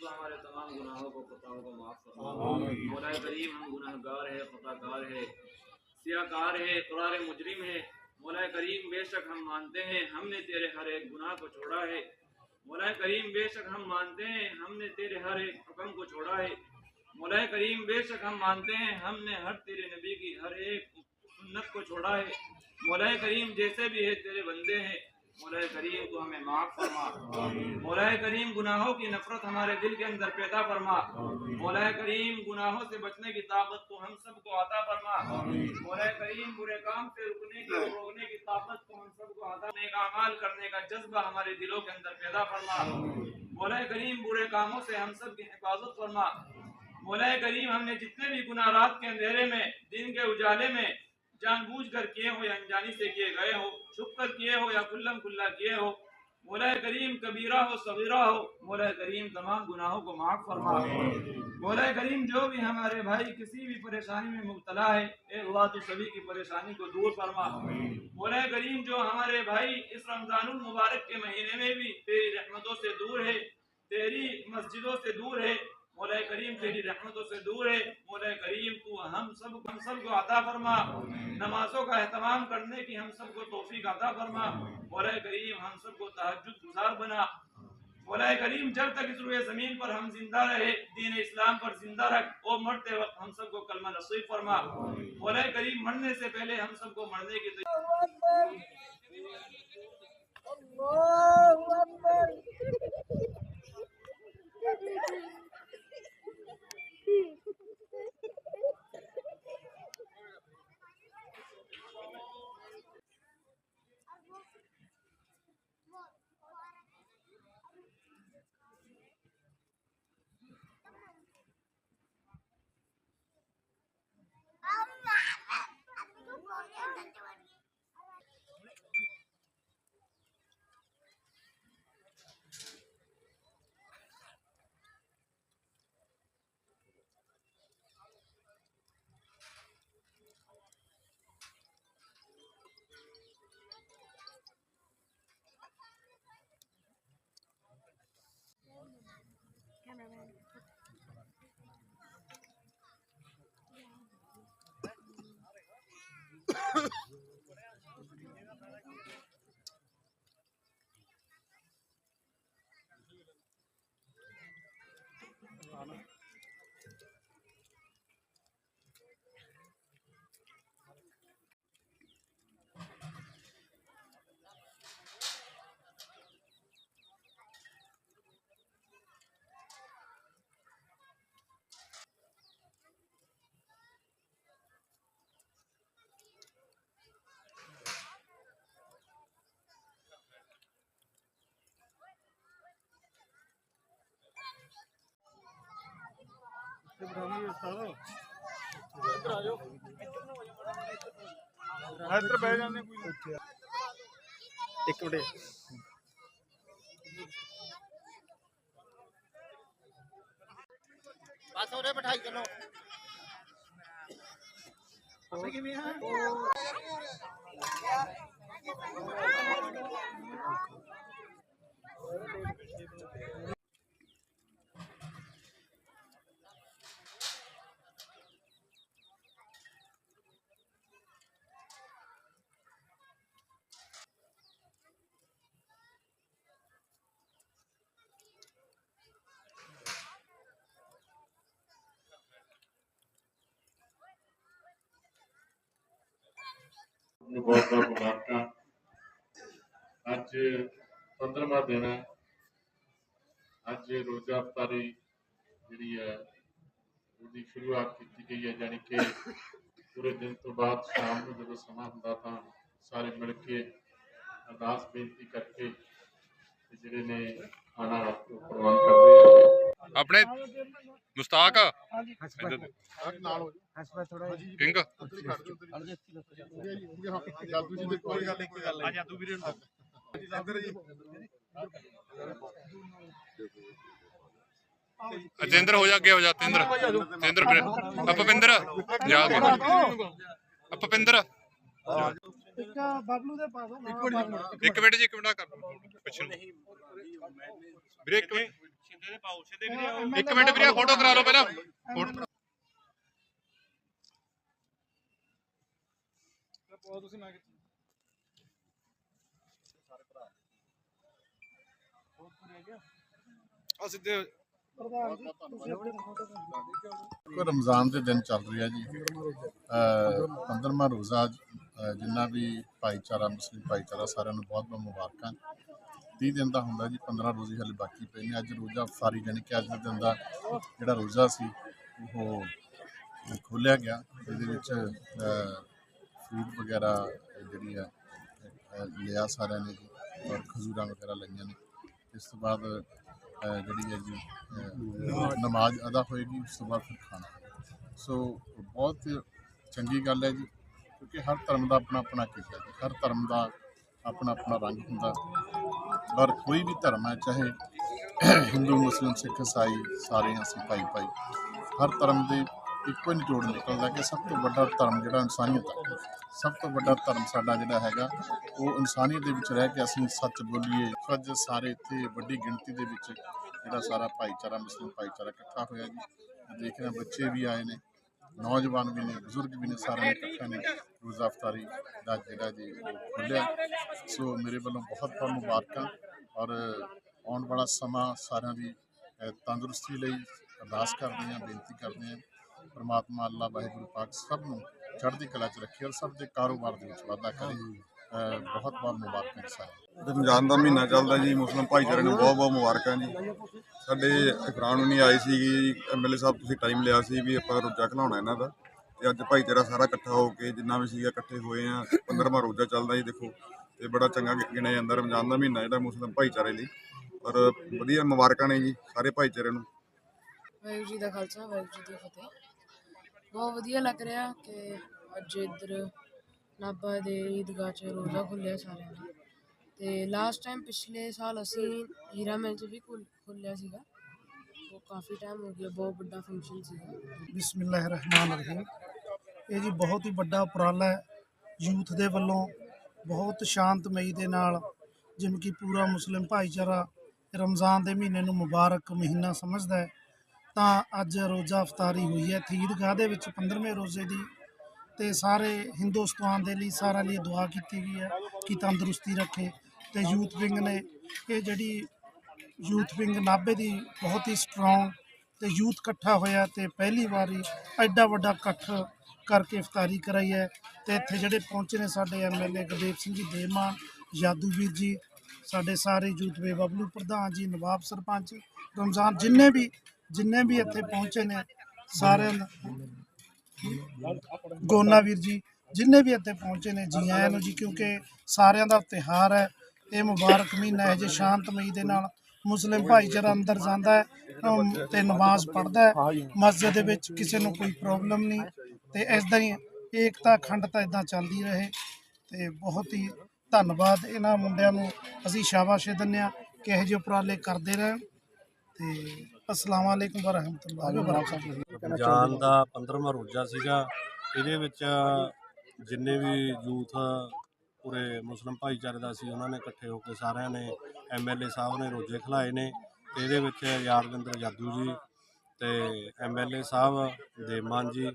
تو ہمارے تمام گناہوں کو خطاؤں کو معاف مولا کریم ہم گناہ گار ہے خطا کار ہے سیاہ کار ہے قرار مجرم ہے مولا کریم بے شک ہم مانتے ہیں ہم نے تیرے ہر ایک گناہ کو چھوڑا ہے۔ مولا کریم بے شک ہم مانتے ہیں ہم نے تیرے ہر ایک حکم کو چھوڑا ہے۔ مولا کریم بے شک ہم مانتے ہیں ہم نے ہر تیرے نبی کی ہر ایک سنت کو چھوڑا ہے۔ مولا کریم جیسے بھی ہے تیرے بندے ہیں۔ مولا کریم تو ہمیں معاف فرما۔ مولا کریم گناہوں کی نفرت ہمارے دل کے اندر پیدا فرما۔ مولا کریم گناہوں سے بچنے کی طاقت تو ہم سب کو عطا فرما۔ مولا کریم برے کام سے رکنے کی روکنے کی طاقت کو ہم سب کو عطا نیک عمال کرنے کا جذبہ ہمارے دلوں کے اندر پیدا فرما۔ مولا کریم برے کاموں سے ہم سب کی حفاظت فرما۔ مولا کریم ہم نے جتنے بھی گناہ رات کے اندھیرے میں، دن کے اجالے میں جان بوجھ کر کیے ہو یا انجانی سے کیے گئے ہو چھپ کر کیے ہو یا کلم کلا کیے ہو، مولا کریم کبیرہ ہو، صغیرہ ہو، مولا کریم تمام گناہوں کو معاف فرما۔ مولا کریم جو بھی ہمارے بھائی کسی بھی پریشانی میں مبتلا ہے، اے اللہ تو سبھی کی پریشانی کو دور فرما۔ مولا کریم جو ہمارے بھائی اس رمضان المبارک کے مہینے میں بھی تیری رحمتوں سے دور ہے، تیری مسجدوں سے دور ہے مولا کریم تیری رحمتوں سے دور ہے۔ مولا کریم تو ہم سب کو ہم سب کو عطا فرما۔ نمازوں کا اہتمام کرنے کی ہم سب کو توفیق عطا فرما۔ مولا کریم ہم سب کو تحجد گزار بنا۔ مولا کریم جب تک اس روئے زمین پر ہم زندہ رہے، دین اسلام پر زندہ رکھ، او مرتے وقت ہم سب کو کلمہ نصیب فرما۔ مولا کریم مرنے سے پہلے ہم سب کو مرنے کی اللہ اکبر۔ Hmm. ਇੱਧਰ ਬਹਿ ਜਾਂਦੇ ਕੋਈ ਇੱਕ ਮਿੰਟ। ਬਸ ਉਹਦੇ ਬਿਠਾਈ ਚਲੋ। ਨੂੰ ਬਹੁਤ ਬਹੁਤ ਮੁਬਾਰਕਾਂ। ਅੱਜ 15ਵਾਂ ਦਿਨ ਹੈ। ਅੱਜ ਰੋਜ਼ਾ ਅਫਤਾਰੀ ਜਿਹੜੀ ਹੈ, ਉਹਦੀ ਸ਼ੁਰੂਆਤ ਕੀਤੀ ਗਈ ਹੈ ਯਾਨੀ ਕਿ ਪੂਰੇ ਦਿਨ ਤੋਂ ਬਾਅਦ ਸ਼ਾਮ ਨੂੰ ਜਦੋਂ ਸਮਾਂ ਹੁੰਦਾ ਤਾਂ ਸਾਰੇ ਮਿਲ ਕੇ ਅਰਦਾਸ ਬੇਨਤੀ ਕਰਕੇ ਜਿਹੜੇ ਨੇ ਖਾਣਾ ਉਹ ਪ੍ਰਵਾਨ ਕਰਦੇ ਆ ਆਪਣੇ ਮੁਸਤਾਕ ਨਾਲ ਹੋ ਹਸਪਾ ਥੋੜਾ ਕਿੰਗ ਜਾਦੂ ਜੀ ਦੇ ਕੋਈ ਗੱਲ ਇੱਕ ਗੱਲ ਆ ਜਾਦੂ ਵੀਰੇ ਨੂੰ ਇੱਧਰ ਜੀ ਅਜਿੰਦਰ ਹੋ ਜਾ ਅੱਗੇ ਹੋ ਜਾ ਤਿੰਦਰ ਤਿੰਦਰ ਵੀਰੇ ਅਪਵਿੰਦਰ ਜਾ ਅਪਵਿੰਦਰ ਇੱਕ ਬਬਲੂ ਦੇ ਪਾਸ ਇੱਕ ਮਿੰਟ ਜੀ ਇੱਕ ਮਿੰਟ ਕਰ ਪਿੱਛੇ ਨੂੰ। ਵੀਰੇ ਇੱਕ ਮਿੰਟ ਇੱਕ ਮਿੰਟ ਵੀਰੇ ਫੋਟੋ ਕਰਾ ਲਓ ਪਹਿਲਾਂ। ਫੋਟੋ ਆ ਸਿੱਧੇ ਕੋਈ ਰਮਜ਼ਾਨ ਦੇ ਦਿਨ ਚੱਲ ਰਿਹਾ ਜੀ। ਅਹ 15ਵਾਂ ਰੋਜ਼ਾ ਅਹ ਜਿੰਨਾ ਵੀ ਭਾਈਚਾਰਾ, ਮੁਸਲਿਮ ਭਾਈਚਾਰਾ ਸਾਰਿਆਂ ਨੂੰ ਬਹੁਤ ਬਹੁਤ ਮੁਬਾਰਕਾਂ। 30 ਦਿਨ ਦਾ ਹੁੰਦਾ ਜੀ 15 ਰੋਜ਼ੇ ਹਲੇ ਬਾਕੀ ਪਏ ਨੇ। ਅੱਜ ਰੋਜ਼ਾ ਫਾਰੀ ਜਾਣੀ ਕਿ ਅੱਜ ਦੇ ਦਿਨ ਦਾ ਜਿਹੜਾ ਰੋਜ਼ਾ ਸੀ, ਉਹ ਖੋਲਿਆ ਗਿਆ। ਇਹਦੇ ਵਿੱਚ ਫੂਡ ਵਗੈਰਾ ਜਿਹੜੀ ਆ ਲਿਆ ਸਾਰਿਆਂ ਨੇ ਜੀ, ਔਰ ਖਜੂਰਾਂ ਵਗੈਰਾ ਲਈਆਂ ਨੇ। ਇਸ ਤੋਂ ਬਾਅਦ ਜਿਹੜੀ ਹੈ ਜੀ ਨਮਾਜ਼ ਅਦਾ ਹੋਏਗੀ, ਉਸ ਤੋਂ ਬਾਅਦ ਫਿਰ ਖਾਣਾ। ਸੋ ਬਹੁਤ ਚੰਗੀ ਗੱਲ ਹੈ ਜੀ। ਕਿਉਂਕਿ ਹਰ ਧਰਮ ਦਾ ਆਪਣਾ ਆਪਣਾ ਕਿੱਤਾ ਹੈ। ਹਰ ਧਰਮ ਦਾ ਆਪਣਾ ਆਪਣਾ ਰੰਗ ਹੁੰਦਾ ਪਰ ਕੋਈ ਵੀ ਧਰਮ ਹੈ, ਚਾਹੇ ਹਿੰਦੂ ਮੁਸਲਿਮ ਸਿੱਖ, ਇਸਾਈ, ਸਾਰੇ ਅਸੀਂ ਭਾਈ ਭਾਈ, ਹਰ ਧਰਮ ਦੇ ਇੱਕੋ ਹੀ ਨਿਚੋੜ ਨਿਕਲਦਾ ਕਿ ਸਭ ਤੋਂ ਵੱਡਾ ਧਰਮ ਜਿਹੜਾ ਇਨਸਾਨੀਅਤ ਹੈ। ਸਭ ਤੋਂ ਵੱਡਾ ਧਰਮ ਸਾਡਾ ਜਿਹੜਾ ਹੈਗਾ, ਉਹ ਇਨਸਾਨੀਅਤ ਦੇ ਵਿੱਚ ਰਹਿ ਕੇ ਅਸੀਂ ਸੱਚ ਬੋਲੀਏ ਅੱਜ ਸਾਰੇ ਇੱਥੇ ਵੱਡੀ ਗਿਣਤੀ ਦੇ ਵਿੱਚ ਜਿਹੜਾ ਸਾਰਾ ਭਾਈਚਾਰਾ ਮੁਸਲਿਮ ਭਾਈਚਾਰਾ ਇਕੱਠਾ ਹੋਇਆ ਜੀ। ਦੇਖ ਰਹੇ, ਬੱਚੇ ਵੀ ਆਏ ਨੇ। ਨੌਜਵਾਨ ਵੀ ਨੇ ਬਜ਼ੁਰਗ ਵੀ ਨੇ ਸਾਰੇ ਨੇ ਇਕੱਠੇ ਨੇ ਰੋਜ਼ਾ ਅਫਤਾਰੀ ਦਾ ਜਿਹੜਾ ਜੀ ਉਹ ਖੁੱਲਿਆ ਸੋ ਮੇਰੇ ਵੱਲੋਂ ਬਹੁਤ ਬਹੁਤ ਮੁਬਾਰਕਾਂ ਔਰ ਆਉਣ ਵਾਲਾ ਸਮਾਂ ਸਾਰਿਆਂ ਦੀ ਤੰਦਰੁਸਤੀ ਲਈ ਅਰਦਾਸ ਕਰਦੇ ਹਾਂ ਬੇਨਤੀ ਕਰਦੇ ਹਾਂ। ਪਰਮਾਤਮਾ ਅੱਲਾ ਵਾਹਿਗੁਰੂ ਪਾਕ ਸਭ ਨੂੰ ਚੜ੍ਹਦੀ ਕਲਾ 'ਚ ਰੱਖੇ ਔਰ ਸਭ ਦੇ ਕਾਰੋਬਾਰ ਦੇ ਵਿੱਚ ਵਾਧਾ ਕਰੇ। ਅਹ, ਬਹੁਤ ਬਹੁਤ ਮੁਬਾਰਕਾਂ ਨੂੰ। ਰਮਜ਼ਾਨ ਦਾ ਮਹੀਨਾ ਚੱਲਦਾ ਜੀ ਮੁਸਲਮ ਭਾਈਚਾਰੇ ਨੂੰ ਬਹੁਤ ਬਹੁਤ ਮੁਬਾਰਕਾਂ ਜੀ। ਸਾਡੇ ਇਕਰਾਨ ਨਹੀਂ ਆਈ ਸੀ ਐਮਐਲਏ ਸਾਹਿਬ ਤੁਸੀਂ ਟਾਈਮ ਲਿਆ ਸੀ ਵੀ ਆਪਾਂ ਰੋਜ਼ਾ ਖਲਾਉਣਾ ਇਹਨਾਂ ਦਾ। ਤੇ ਅੱਜ ਭਾਈਚਾਰਾ ਸਾਰਾ ਇਕੱਠਾ ਹੋ ਕੇ ਜਿੰਨਾ ਵੀ ਸੀਗਾ ਇਕੱਠੇ ਹੋਏ ਆ 15ਵਾਂ ਰੋਜ਼ਾ ਚੱਲਦਾ ਜੀ ਦੇਖੋ। ਤੇ ਬੜਾ ਚੰਗਾ ਗਿਣਿਆ ਜਾਂਦਾ ਰਮਜ਼ਾਨ ਦਾ ਮਹੀਨਾ ਜਿਹੜਾ ਮੁਸਲਮ ਭਾਈਚਾਰੇ ਲਈ। ਔਰ ਵਧੀਆ ਮੁਬਾਰਕਾਂ ਨੇ ਜੀ ਸਾਰੇ ਭਾਈਚਾਰੇ ਨੂੰ। ਵਾਹਿਗੁਰੂ ਜੀ ਦਾ ਖਾਲਸਾ ਵਾਹਿਗੁਰੂ ਜੀ ਦੀ ਫਤਿਹ। ਬਹੁਤ ਵਧੀਆ ਲੱਗ ਰਿਹਾ ਕਿ ਅੱਜ ਇੱਧਰ ਨਾਭਾ ਦੇ ਈਦਗਾਹ 'ਚ ਰੋਜ਼ਾ ਖੁੱਲਿਆ ਸਾਰਿਆਂ ਦਾ। ਤੇ ਲਾਸਟ ਟਾਈਮ ਪਿਛਲੇ ਸਾਲ ਅਸੀਂ ਹੀਰਾ ਮਹਿਲ 'ਚ ਵੀ ਖੁੱਲ- ਖੁੱਲਿਆ ਸੀਗਾ। ਉਹ ਕਾਫੀ ਟਾਈਮ ਹੋ ਗਿਆ, ਬਹੁਤ ਵੱਡਾ ਫੰਕਸ਼ਨ ਸੀਗਾ। ਬਿਸਮਿਲ੍ਲਾਹਿਰਰਹਿਮਾਨਿਰਰਹੀਮ ਇਹ ਜੀ ਬਹੁਤ ਹੀ ਵੱਡਾ ਉਪਰਾਲਾ ਹੈ। ਯੂਥ ਦੇ ਵੱਲੋਂ ਬਹੁਤ ਸ਼ਾਂਤਮਈ ਦੇ ਨਾਲ, ਜਿਵੇਂ ਕਿ ਪੂਰਾ ਮੁਸਲਿਮ ਭਾਈਚਾਰਾ ਰਮਜ਼ਾਨ ਦੇ ਮਹੀਨੇ ਨੂੰ ਮੁਬਾਰਕ ਮਹੀਨਾ ਸਮਝਦਾ ਹੈ। ਤਾਂ ਅੱਜ ਰੋਜ਼ਾ ਅਫਤਾਰੀ ਹੋਈ ਹੈ। ਈਦਗਾਹ ਦੇ ਵਿੱਚ 15ਵੇਂ ਰੋਜ਼ੇ ਦੀ ਤੇ ਸਾਰੇ ਹਿੰਦੁਸਤਾਨ ਦੇ ਲਈ ਸਾਰਿਆਂ ਲਈ ਦੁਆ ਕੀਤੀ ਗਈ ਹੈ ਕਿ ਤੰਦਰੁਸਤੀ ਰੱਖੇ ਤੇ ਯੂਥ ਵਿੰਗ ਨੇ ਇਹ ਜਿਹੜੀ ਯੂਥ ਵਿੰਗ ਨਾਭੇ ਦੀ ਬਹੁਤ ਹੀ ਸਟਰੋਂਗ ਤੇ ਯੂਥ ਇਕੱਠਾ ਹੋਇਆ ਤੇ ਪਹਿਲੀ ਵਾਰੀ ਐਡਾ ਵੱਡਾ ਇਕੱਠ ਕਰਕੇ ਇਫਤਾਰੀ ਕਰਾਈ ਹੈ ਤੇ ਇੱਥੇ ਜਿਹੜੇ ਪਹੁੰਚੇ ਨੇ ਸਾਡੇ ਐਮਐਲਏ ਗੁਰਦੇਵ ਸਿੰਘ ਜੀ ਦੇਮਾਨ ਯਾਦੂ ਵੀਰ ਜੀ, ਸਾਡੇ ਸਾਰੇ ਯੂਥ ਵੇ ਬਬਲੂ ਪ੍ਰਧਾਨ ਜੀ, ਨਵਾਬ ਸਰਪੰਚ, ਰਮਜ਼ਾਨ ਜਿੰਨੇ ਵੀ ਜਿੰਨੇ ਵੀ ਇੱਥੇ ਪਹੁੰਚੇ ਨੇ, ਸਾਰਿਆਂ ਦਾ ਗੋਨਾ ਵੀਰ ਜੀ, ਜਿੰਨੇ ਵੀ ਇੱਥੇ ਪਹੁੰਚੇ ਨੇ, ਜੀ ਆਇਆਂ ਨੂੰ ਜੀ, ਕਿਉਂਕਿ ਸਾਰਿਆਂ ਦਾ ਤਿਉਹਾਰ ਹੈ, ਇਹ ਮੁਬਾਰਕ ਮਹੀਨਾ ਹੈ, ਜੇ ਸ਼ਾਂਤਮਈ ਦੇ ਨਾਲ ਮੁਸਲਿਮ ਭਾਈਚਾਰਾ ਅੰਦਰ ਜਾਂਦਾ ਹੈ, ਤੇ ਨਮਾਜ਼ ਪੜ੍ਹਦਾ ਹੈ, ਮਸਜਿਦ ਦੇ ਵਿੱਚ ਕਿਸੇ ਨੂੰ ਕੋਈ ਪ੍ਰੋਬਲਮ ਨਹੀਂ, ਤੇ ਇਸਦਾ ਹੀ ਏਕਤਾ ਅਖੰਡਤਾ ਇਦਾਂ ਚੱਲਦੀ ਰਹੇ, ਤੇ ਬਹੁਤ ਹੀ ਧੰਨਵਾਦ ਇਹਨਾਂ ਮੁੰਡਿਆਂ ਨੂੰ, ਅਸੀਂ ਸ਼ਾਬਾਸ਼ ਦਿੰਦੇ ਹਾਂ ਕਿ ਇਹੋ ਜਿਹੇ ਉਪਰਾਲੇ ਕਰਦੇ ਰਹਿਣ ਤੇ ਅਸਲਾਮ ਅਲੈਕੁਮ ਵਰਹਿਮਤੁਲਾਹ। ਵਬਰਕਾਤੁਹੂ ਰਮਜ਼ਾਨ ਦਾ 15ਵਾਂ ਰੋਜ਼ਾ ਸੀਗਾ। ਇਹਦੇ ਵਿੱਚ ਜਿੰਨੇ ਵੀ ਯੂਥ ਪੂਰੇ ਮੁਸਲਮ ਭਾਈਚਾਰੇ ਦਾ ਸੀ ਉਹਨਾਂ ਨੇ ਇਕੱਠੇ ਹੋ ਕੇ ਸਾਰਿਆਂ ਨੇ ਐਮਐਲਏ ਸਾਹਿਬ ਨੇ ਰੋਜ਼ੇ ਖਿਲਾਏ ਨੇ। ਤੇ ਇਹਦੇ ਵਿੱਚ ਯਾਦਵਿੰਦਰ ਜਾਦੂ ਜੀ ਤੇ ਐਮਐਲਏ ਸਾਹਿਬ ਦੇਮਾਨ ਜੀ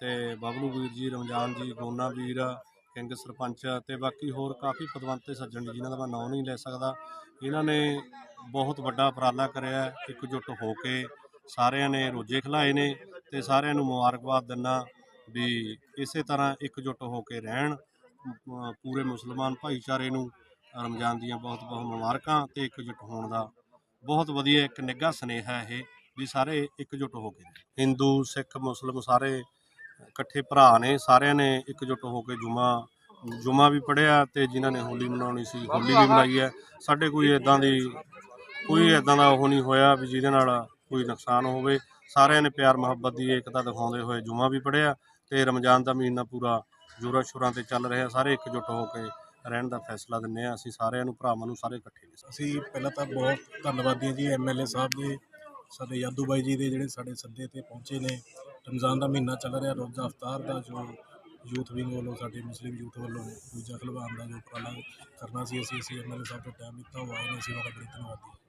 ਤੇ ਬਬਲੂ ਵੀਰ ਜੀ ਰਮਜ਼ਾਨ ਜੀ ਗੋਨਾ ਵੀਰ ਕਿੰਗ ਸਰਪੰਚ ਤੇ ਬਾਕੀ ਹੋਰ ਕਾਫੀ ਪਦਵੰਤ ਤੇ ਸੱਜਣ ਜੀ ਜਿਨ੍ਹਾਂ ਦਾ ਮੈਂ ਨਾਂ ਨਹੀਂ ਲੈ ਸਕਦਾ। ਇਹਨਾਂ ਨੇ ਬਹੁਤ ਵੱਡਾ ਉਪਰਾਲਾ ਕਰਿਆ ਹੈ, ਇਕਜੁੱਟ ਹੋ ਕੇ ਸਾਰਿਆਂ ਨੇ ਰੋਜ਼ੇ ਖਿਲਾਏ ਨੇ ਤੇ ਸਾਰਿਆਂ ਨੂੰ ਮੁਬਾਰਕਬਾਦ ਦਿੰਦਾ ਵੀ ਇਸੇ ਤਰ੍ਹਾਂ ਇਕਜੁੱਟ ਹੋ ਕੇ ਰਹਿਣ ਪੂਰੇ ਮੁਸਲਮਾਨ ਭਾਈਚਾਰੇ ਨੂੰ ਰਮਜ਼ਾਨ ਦੀਆਂ ਬਹੁਤ ਬਹੁਤ ਮੁਬਾਰਕਾਂ ਤੇ ਇਕਜੁੱਟ ਹੋਣ ਦਾ ਬਹੁਤ ਵਧੀਆ ਇੱਕ ਨਿੱਘਾ ਸੁਨੇਹਾ ਇਹ ਵੀ ਸਾਰੇ ਇਕਜੁੱਟ ਹੋ ਕੇ ਹਿੰਦੂ ਸਿੱਖ ਮੁਸਲਮ ਸਾਰੇ ਇਕੱਠੇ ਭਰਾ ਨੇ ਸਾਰਿਆਂ ਨੇ ਇਕਜੁੱਟ ਹੋ ਕੇ ਜੁਮਾ ਜੁਮਾ ਵੀ ਪੜਿਆ ਤੇ ਜਿਨ੍ਹਾਂ ਨੇ ਹੋਲੀ ਮਨਾਉਣੀ ਸੀ ਹੋਲੀ ਵੀ ਮਨਾਈ ਹੈ। ਸਾਡੇ ਕੋਈ ਇਦਾਂ ਦੀ ਕੋਈ ਇਦਾਂ ਦਾ ਉਹ ਨਹੀਂ ਹੋਇਆ ਵੀ ਜਿਹਦੇ ਨਾਲ ਕੋਈ ਨੁਕਸਾਨ ਹੋਵੇ। ਸਾਰਿਆਂ ਨੇ ਪਿਆਰ ਮੁਹੱਬਤ ਦੀ ਏਕਤਾ ਦਿਖਾਉਂਦੇ ਹੋਏ ਜੁਮਾ ਵੀ ਪੜਿਆ ਤੇ ਰਮਜ਼ਾਨ ਦਾ ਮਹੀਨਾ ਪੂਰਾ ਜੋਰਾਂ ਸ਼ੋਰਾਂ ਤੇ ਚੱਲ ਰਿਹਾ। ਸਾਰੇ ਇਕਜੁੱਟ ਹੋ ਕੇ ਰਹਿਣ ਦਾ ਫੈਸਲਾ ਦਿੰਨੇ ਆ ਅਸੀਂ ਸਾਰਿਆਂ ਨੂੰ, ਭਰਾਵਾਂ ਨੂੰ ਸਾਰੇ ਇਕੱਠੇ ਨੇ ਅਸੀਂ ਪਹਿਲਾਂ ਤਾਂ ਬਹੁਤ ਧੰਨਵਾਦੀ ਹਾਂ ਜੀ ਐਮਐਲਏ ਸਾਹਿਬ ਦੇ ਸਾਡੇ ਯਾਦੂ ਬਾਈ ਜੀ ਦੇ ਜਿਹੜੇ ਸਾਡੇ ਸੱਦੇ ਤੇ ਪਹੁੰਚੇ ਨੇ। ਰਮਜ਼ਾਨ ਦਾ ਮਹੀਨਾ ਚੱਲ ਰਿਹਾ, ਰੋਜ਼ਾ ਅਫਤਾਰ ਦਾ, ਜੋ ਯੂਥ ਵਿੰਗ ਵੱਲੋਂ, ਸਾਡੇ ਮੁਸਲਿਮ ਯੂਥ ਵੱਲੋਂ ਦੂਜਾ ਖਲਵਾਨ ਦਾ ਜੋ ਉਪਰਾਲਾ ਕਰਨਾ ਸੀ, ਅਸੀਂ ਅਸੀਂ ਐਮਐਲਏ ਸਾਹਿਬ ਤੋਂ ਟਾਈਮ ਦਿੱਤਾ ਹੋਇਆ ਨੇ, ਅਸੀਂ ਉਹਨਾਂ ਦਾ ਬੜੀ ਧੰਨਵਾਦੀ ਹਾਂ।